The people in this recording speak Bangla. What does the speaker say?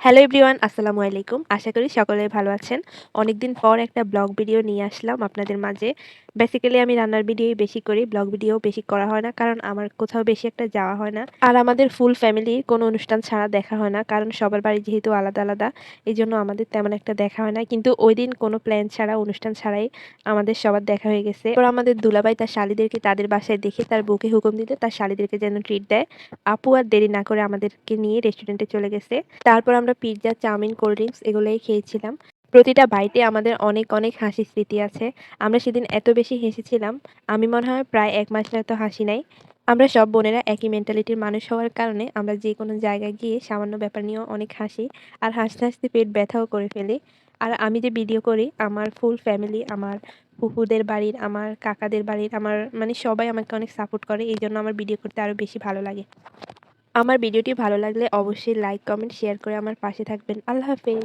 হ্যালো এভরিওয়ান আসসালামু আলাইকুম। আশা করি সকলে ভালো আছেন। অনেকদিন পর একটা ব্লগ ভিডিও নিয়ে আসলাম আপনাদের মাঝে। বেসিক্যালি আমি রান্নার ভিডিওই বেশি করি, ব্লগ ভিডিও বেশি করা হয় না, কারণ আমার কোথাও বেশি একটা যাওয়া হয় না। আর আমাদের ফুল ফ্যামিলির কোনো অনুষ্ঠান ছাড়া দেখা হয় না, কারণ সবার বাড়ি যেহেতু আলাদা আলাদা এই জন্য আমাদের তেমন একটা দেখা হয় না। কিন্তু ওই দিন কোনো প্ল্যান ছাড়া, অনুষ্ঠান ছাড়াই আমাদের সবার দেখা হয়ে গেছে। এবার আমাদের দুলাবাই তার শালিদেরকে তাদের বাসায় দেখে তার বুকে হুকুম দিতে তার শালিদেরকে যেন ট্রিট দেয়। আপু আর দেরি না করে আমাদেরকে নিয়ে রেস্টুরেন্টে চলে গেছে। তারপর আমরা পিৎজা চাউমিন কোল্ড ড্রিঙ্কস এগুলোই খেয়েছিলাম। প্রতিটা বাইটে আমাদের অনেক অনেক হাসি স্মৃতি আছে। আমরা সেদিন এত বেশি হেসেছিলাম, আমি মনে হয় প্রায় এক মাসের এত হাসি নাই। আমরা সব বোনেরা একই মেন্টালিটির মানুষ হওয়ার কারণে আমরা যে কোনো জায়গায় গিয়ে সামান্য ব্যাপার নিয়েও অনেক হাসি আর হাসতে হাসতে পেট ব্যথাও করে ফেলি। আর আমি যে ভিডিও করি, আমার ফুল ফ্যামিলি আমার ফুফুদের বাড়ির, আমার কাকাদের বাড়ির, আমার মানে সবাই আমাকে অনেক সাপোর্ট করে এই জন্য আমার ভিডিও করতে আরও বেশি ভালো লাগে। আমার ভিডিওটি ভালো লাগলে অবশ্যই লাইক কমেন্ট শেয়ার করে আমার পাশে থাকবেন। আল্লাহ হাফেজ।